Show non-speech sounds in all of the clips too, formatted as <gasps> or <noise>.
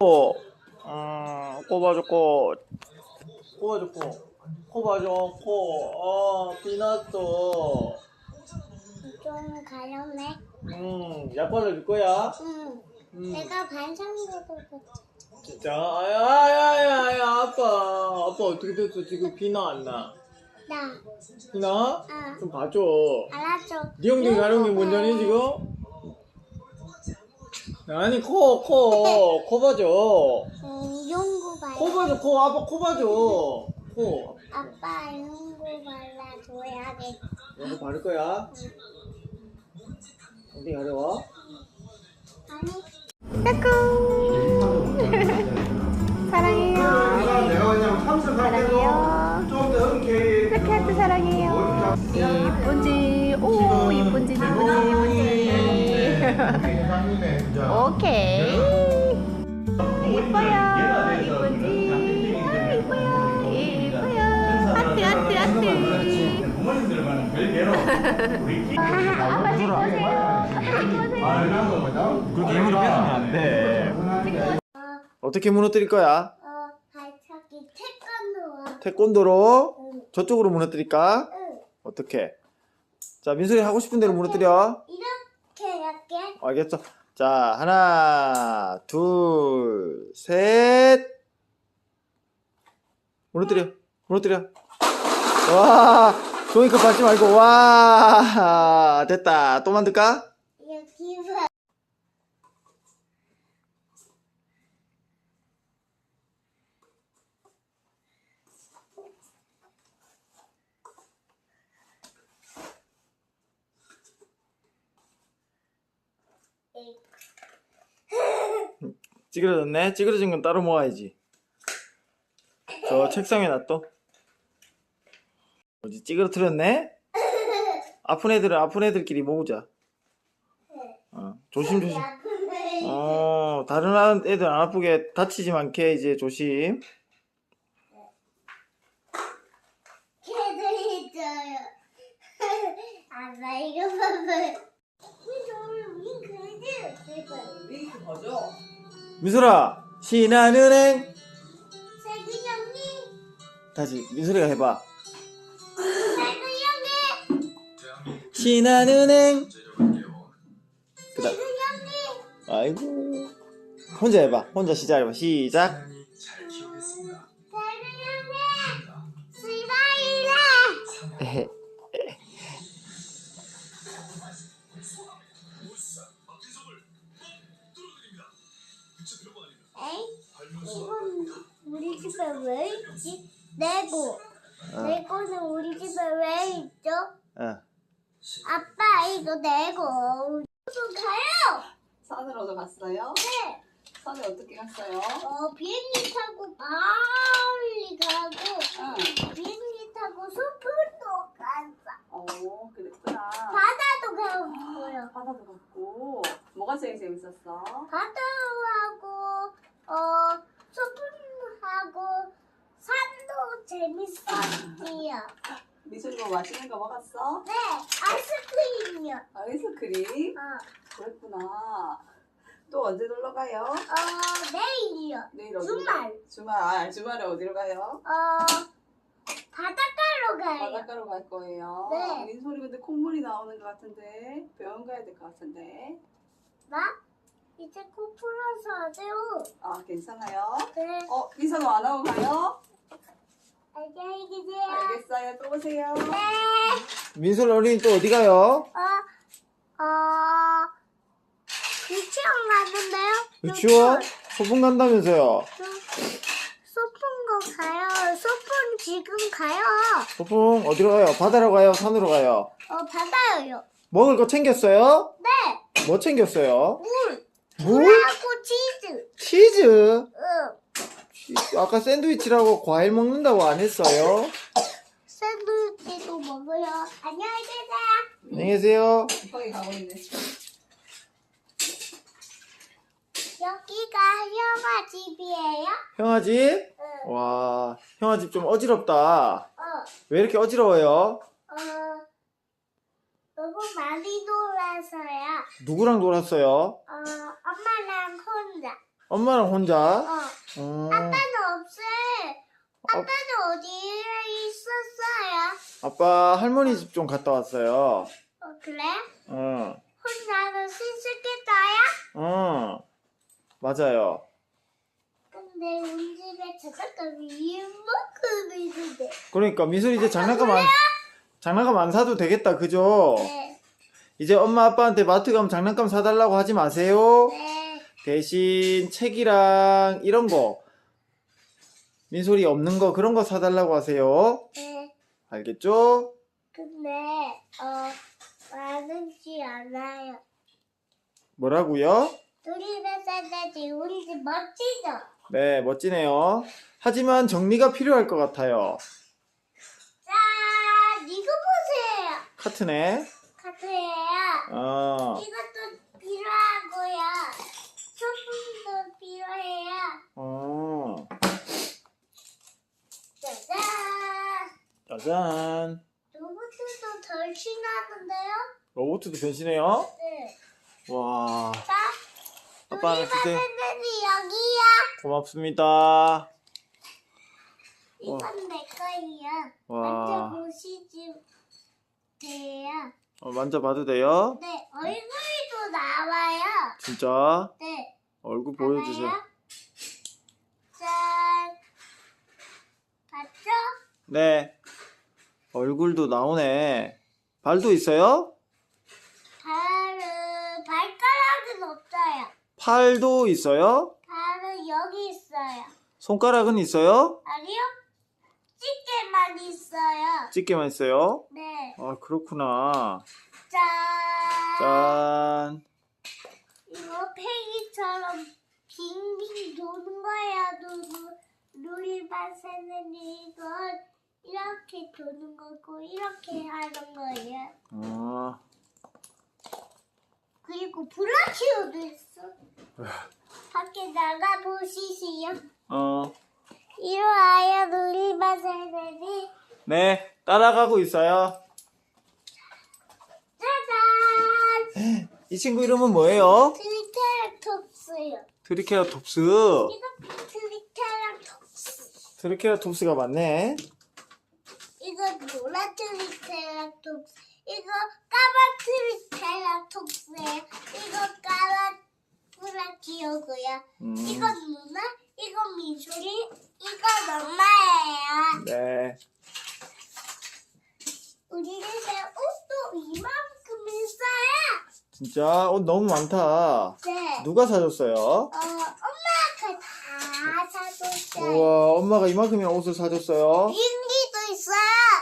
코, 음, 코. 꼽아줘, 코. 어, 비났어. 좀 가렵네. 음, 약 발라줄 거야? 응. 음, 내가 반성이라도 진짜? 아야, 아야, 아야, 아야, 아빠. 아빠 어떻게 됐어? 지금 비나 안 나? 나. 비나? 응. 좀 봐줘. 알았어. 네 형님 가령님 뭔전이 지금? 아니, 코, 코, 코 봐줘. 응, 용구 발라. 코 봐줘, 코. 아빠 코 봐줘. 코. 아빠 용구 발라줘야겠다. 이거 바를 거야? 어디 가려워? 아니. <laughs> 사랑해요. 내가 그냥 참석할 때도 좀더 흔쾌히 스카트 사랑해요. 예쁜지 오 예쁜지 예쁜지 오케이 예뻐요 예쁜지 아, 예뻐요 예뻐요 하트 하트 하트 부모님들만 <laughs> 별개로 아빠 찍고 오세요 아빠 찍고 오세요 그렇게 힘으로 뺏으면 안 돼. 어떻게 무너뜨릴 거야? 어, 발차기 태권도와. 태권도로 응. 저쪽으로 무너뜨릴까? 응. 어떻게? 자, 민솔이 하고 싶은 대로 무너뜨려. 이렇게 할게. 알겠어. 자, 하나, 둘, 셋. 무너뜨려. 무너뜨려. 와, 종이컵 밟지 말고, 와, 됐다. 또 만들까? 여기 봐. 찌그러졌네? 찌그러진 건 따로 모아야지. 저 책상에 놔둬. 어디 찌그러뜨렸네? 아픈 애들은 아픈 애들끼리 모으자. 어, 조심조심. 어, 다른 애들 안 아프게 다치지 않게 이제 조심. 걔도 있어요. <laughs> 아빠 이거 봐봐. 이거 윙크지? 미소라, 신한은행. 세근형님, 다시 민소리가 해봐. 세근형님, 신한은행. 그다음. 세근형님. 아이고. 혼자 해봐. 혼자 시작 해봐. 시작. 에이, 이건 우리 집에 왜 있지? 레고. 어, 레고는 우리 집에 왜 있죠? 어. 아빠 이거 레고. 좀 가요. 산으로도 갔어요? 네. 산에 어떻게 갔어요? 어 비행기 타고 빨리 가고 응. 비행기 타고 숲으로 갔 어. 어 그랬구나 바다도 가고요. 바다도 갔고 뭐가 제일 재밌었어? 바다하고 어 숲하고 산도 재밌었지요. <gasps> 미술이 뭐 맛있는 거 먹었어? 네, 아이스크림이요. 아이스크림? 어, 그랬구나 또 언제 놀러 가요? 어 내일이요. 내일 어디 주말. 주말 아 주말에 어디로 가요? 어 바닷가 로 가요. 바닷가로 갈 거예요 네. 민소리 근데 콧물이 나오는 것 같은데 병원 가야 될 것 같은데 나 이제 코 풀어서 하세요. 아 괜찮아요? 네, 어 민서는 안 하고 가요? 안녕히 계세요. 알겠어요 또 오세요 네. 민솔 어린이 또 어디 가요? 어, 어, 유치원 가는데요? 유치원? 소풍 간다면서요. 거 가요. 소풍 지금 가요. 소풍 어디로 가요? 바다로 가요? 산으로 가요? 어, 받아요. 먹을 거 챙겼어요? 네, 뭐 챙겼어요? 물. 물? 물하고 치즈. 치즈? 응. 아까 샌드위치라고 과일 먹는다고 안 했어요? 샌드위치도 먹어요. 안녕히 계세요. 안녕히 계세요. 거기 가고 있네 여기가 형아 집이에요? 형아 집? 응. 와, 형아 집 좀 어지럽다. 어, 왜 이렇게 어지러워요? 어, 너무 많이 놀아서요. 누구랑 놀았어요? 어, 엄마랑 혼자. 엄마랑 혼자? 어. 어, 아빠는 없어. 어, 아빠는 어디에 있었어요? 아빠 할머니 집 좀 갔다 왔어요. 어, 그래? 응, 혼자서 씻었겠다야? 응, 맞아요. 근데 우리 집에 장난감이 이만큼 있는데. 그러니까 미술 이제 장난감 안, 장난감 안 사도 되겠다, 그죠? 네. 이제 엄마 아빠한테 마트 가면 장난감 사달라고 하지 마세요. 네. 대신 책이랑 이런 거, 민솔이 없는 거 그런 거 사달라고 하세요. 네. 알겠죠? 근데 어 많은지 않아요. 뭐라고요? 산다지 우리 집 멋지죠? 네, 멋지네요. 하지만 정리가 필요할 것 같아요. 자, 이거 보세요. 카트네. 카트예요. 어, 이것도 필요하고요. 소품도 필요해요. 어, 짜잔. 짜잔. 로봇도 덜 신나는데요? 로봇도 변신해요. 네. 와, 자, 아빠 우리 하나 주세요. 여기야. 고맙습니다. 이건 내 거예요. 와. 만져보시지 돼요. 어, 만져봐도 돼요? 네, 얼굴도 나와요. 진짜? 네. 얼굴 보여주세요. 봐봐요. 짠. 봤죠? 네. 얼굴도 나오네. 발도 있어요? 발은, 발가락은 없어요. 팔도 있어요? 발은 여기 있어요. 손가락은 있어요? 아니요? 집게만 있어요. 집게만 있어요? 네. 아, 그렇구나. 짠. 짠. 이거 팽이처럼 빙빙 도는 거야. 누, 누리바세는 이걸 이렇게 도는 거고 이렇게 하는 거예요. 아, 그리고 브라키오도 있어. 밖에 나가 보시시요. 어. 이리 와요, 누리바세는이. 네, 따라가고 있어요. 짜잔! 이 친구 이름은 뭐예요? 트리케라톱스요. 트리케라톱스. 이거 트리케라톱스. 트리케라톱스가 맞네. 이거 노란 트리케라톱스. 이거 까만 트리케라톱스예요. 이거 까만 브라키오고요. 음, 이건 누나, 이건 미술이, 이건 엄마예요. 네. 우리 집에 옷도 이만큼 있어요. 진짜 옷 너무 많다. 네. 누가 사줬어요? 어, 엄마가 다 사줬어요. 우와, 엄마가 이만큼이나 옷을 사줬어요. 있어요.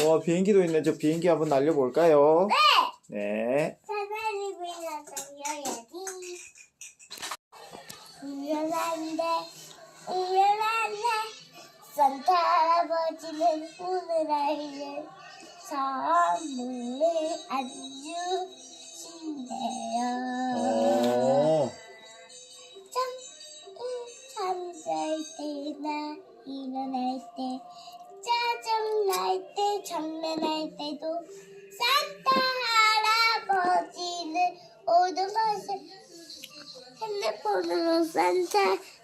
와, 비행기도 있네. 저 비행기 한번 날려볼까요? 네. 네. 사다리비나 달려야지. 우연한데, 우연한데, 산타 할아버지는 오늘 아이를 선물을 안 주신대요. 오, 참, 잠잘 때나 일어날 때, 날 때, 장난할 때도 산타 할아버지는 모든 것을 핸드폰으로 산타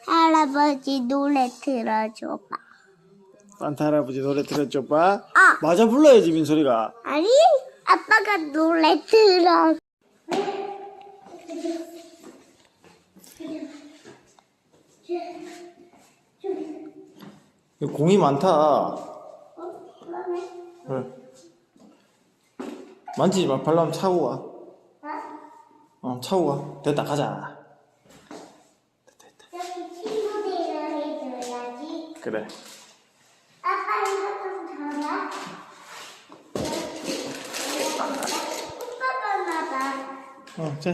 할아버지 노래 틀어줘봐. 산타 할아버지 노래 오빠? 아, 맞아 불러야지, 민소리가. 아니, 아빠가 노래 틀어. 공이 많다. 어, 그러네. 그래. 만지지 마. 한번 차고 가. 아, 어, 차고 가. 됐다, 가자. 여기 친구들이랑 해줘야지. 그래. 아빠 이거 좀 덜어. 오빠가 나봐. 어, 자.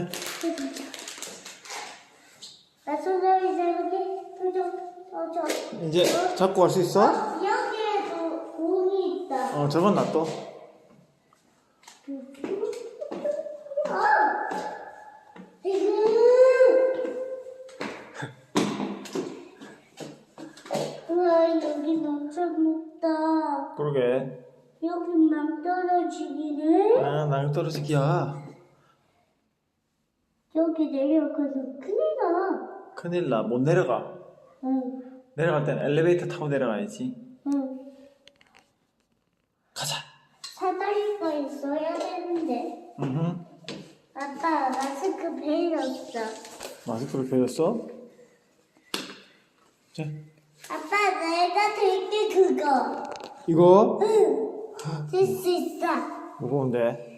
나 손잡이 잡을게. 도전. 어, 저. 이제 잡고 갈 수 있어? 여기에도 공이 있다. 어, 저건 놔둬. 어! 지금. 우와, 여기 엄청 높다. 그러게. 여기만 떨어지기는. 아, 낭 떨어지기야. 여기 내려가서 큰일 나. 큰일 나. 못 내려가. 응, 내려갈 땐 엘리베이터 타고 내려가야지. 응. 가자. 사다리가 있어야 되는데. 음. 아빠, 마스크 베일었어. 마스크를 베렸어? 자, 아빠, 내가 들게 그거. 이거 응, 들수 있어. 무거운데.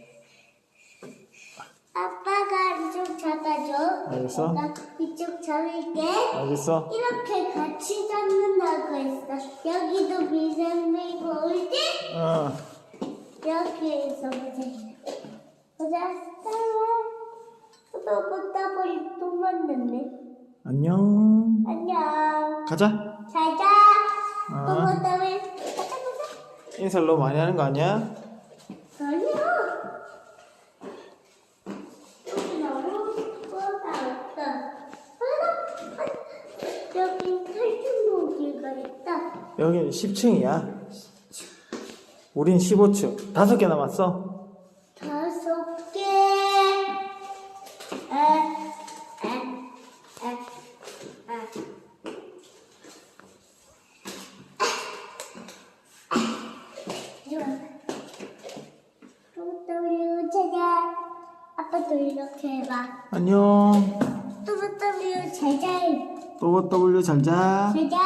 아빠가 이쪽 잡아줘. 알겠어? 나 이쪽 잡을게. 알겠어? 이렇게 같이 잡는다고 했어. 여기도 미생물이 보이지? 어. 여기에서 보자. 보자. 또 꽃다발이 또 만났네. 안녕. 안녕. 가자. 잘 자. 또 어. 꽃다발. 인사를 너무 많이 하는 거 아니야? 아니야. 여기 너무 꽃다 없어. 여기 탈춤복이가 있다. 여기는 10층이야. 우린 15층. 다섯 개 남았어. 또블 잘자. 제가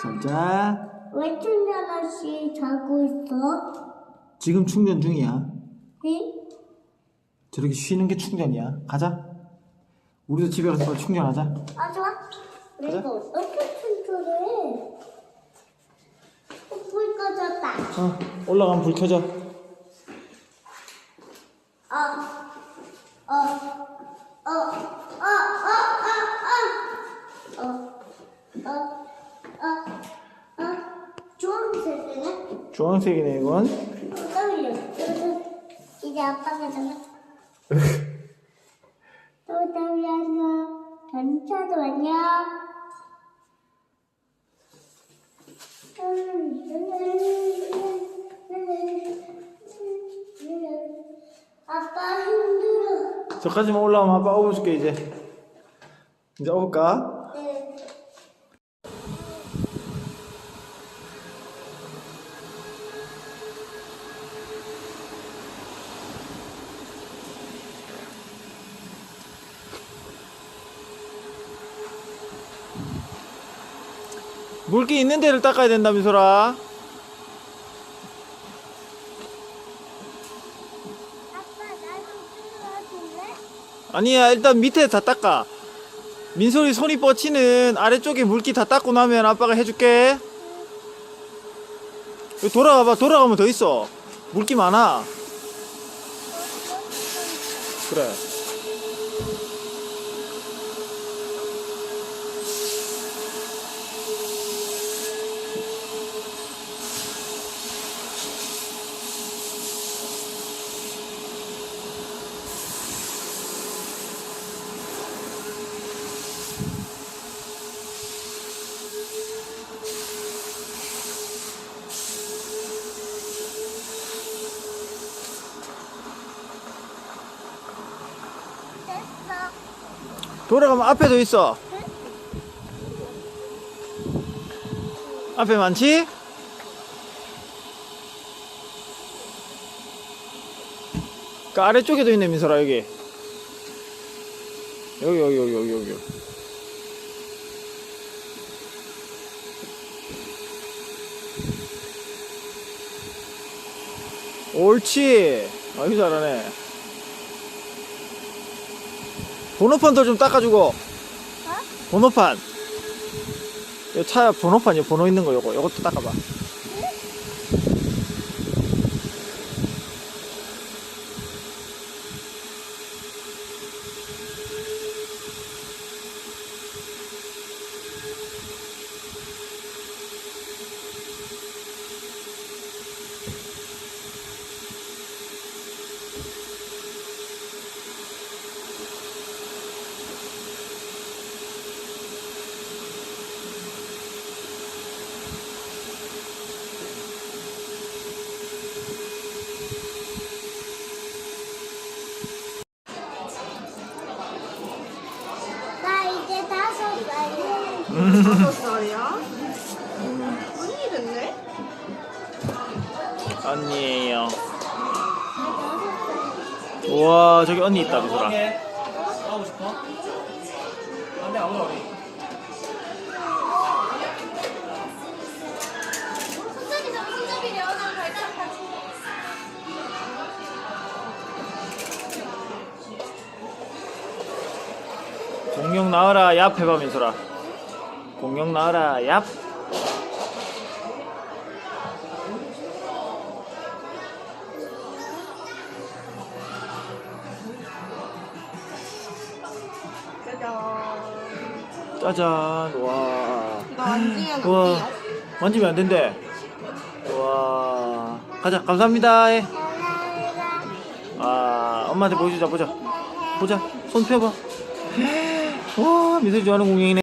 잘자. 왜 충전 없이 자고 있어? 지금 충전 중이야. 응? 저렇게 쉬는 게 충전이야. 가자. 우리도 집에 가서 충전하자. 아 좋아. 내가 어떻게 충전해? 어, 불 꺼졌다. 자, 올라가면 불 켜져. 어, 어, 어, 어, 어, 어, 어. 주황색이네? 주황색이네, 이건. 어, 떨려. 이제 아빠가 잡아. <laughs> 또 떨려서 전차도 안녕. 아빠 힘들어. 저까지만 올라오면 아빠 업어줄게, 이제. 이제 업을까? 네. 물기 있는 데를 닦아야 된다, 미소라. 아빠 나도 들어줄래? 아니야, 일단 밑에 다 닦아. 민솔이 손이 뻗치는 아래쪽에 물기 다 닦고 나면 아빠가 해줄게. 돌아가봐, 돌아가면 더 있어. 물기 많아. 그래. 돌아가면 앞에도 있어. 앞에 많지? 그 아래쪽에도 있네, 민설아, 여기. 여기, 여기, 여기, 여기, 여기. 옳지. 아유, 잘하네. 번호판도 좀 닦아주고. 번호판. 이차 번호판이요. 번호 있는 거 요거. 요것도 닦아봐. 다섯 살이야? 음, 언니 됐네? 언니예요. 음. 우와 저기 언니 있다 미소라. 하고 싶어? 안돼 안 울어 공룡 나와라 야 앞에 봐 미소라. 공룡 나와라 얍. 짜잔. 와. 이거 만지면 안 우와 돼요? 만지면 안 된대. 와 가자 감사합니다. 해. 아 엄마한테 보여주자 보자 보자 손 펴봐. <gasps> 와 미소 좋아하는 공룡이네.